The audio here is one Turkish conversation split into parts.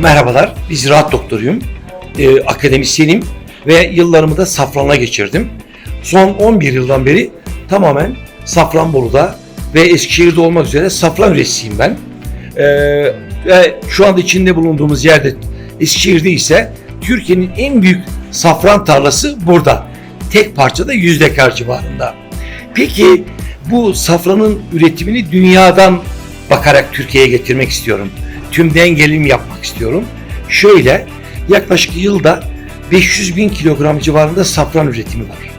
merhabalar. Biz rahat doktoruyum. Ee, akademisyenim ve yıllarımı da Safran'la geçirdim. Son 11 yıldan beri tamamen Safranbolu'da ve Eskişehir'de olmak üzere safran üreticisiyim ben. Ee, ve şu anda içinde bulunduğumuz yerde Eskişehir'de ise Türkiye'nin en büyük safran tarlası burada. Tek parçada 100 dekar civarında. Peki bu safranın üretimini dünyadan bakarak Türkiye'ye getirmek istiyorum. Tümden gelim yapmak istiyorum. Şöyle yaklaşık yılda 500 bin kilogram civarında safran üretimi var.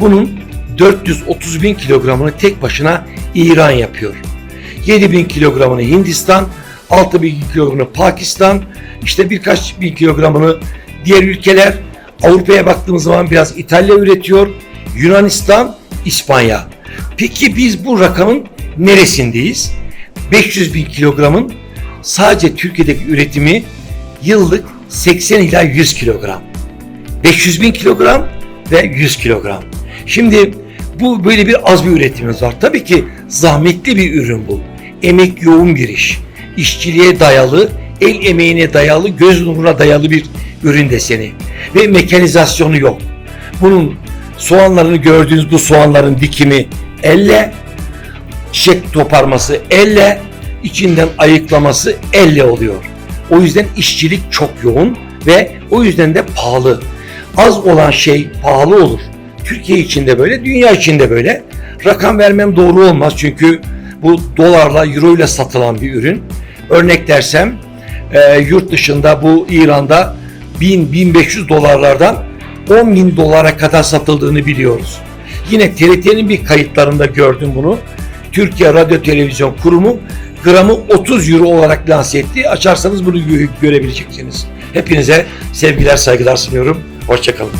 Bunun 430 bin kilogramını tek başına İran yapıyor. 7 bin kilogramını Hindistan, 6 bin kilogramını Pakistan, işte birkaç bin kilogramını diğer ülkeler. Avrupa'ya baktığımız zaman biraz İtalya üretiyor, Yunanistan, İspanya. Peki biz bu rakamın neresindeyiz? 500 bin kilogramın sadece Türkiye'deki üretimi yıllık 80 ila 100 kilogram. 500 bin kilogram ve 100 kilogram. Şimdi bu böyle bir az bir üretimimiz var. Tabii ki zahmetli bir ürün bu. Emek yoğun bir iş. İşçiliğe dayalı, el emeğine dayalı, göz nuruna dayalı bir ürün deseni. Ve mekanizasyonu yok. Bunun soğanlarını gördüğünüz bu soğanların dikimi elle, çiçek toparması elle, içinden ayıklaması elle oluyor. O yüzden işçilik çok yoğun ve o yüzden de pahalı. Az olan şey pahalı olur. Türkiye içinde böyle, dünya içinde böyle. Rakam vermem doğru olmaz çünkü bu dolarla, euro ile satılan bir ürün. Örnek dersem e, yurt dışında bu İran'da 1000-1500 dolarlardan 10 bin dolara kadar satıldığını biliyoruz. Yine TRT'nin bir kayıtlarında gördüm bunu. Türkiye Radyo Televizyon Kurumu gramı 30 euro olarak lanse etti. Açarsanız bunu gö- görebileceksiniz. Hepinize sevgiler saygılar sunuyorum. Hoşçakalın.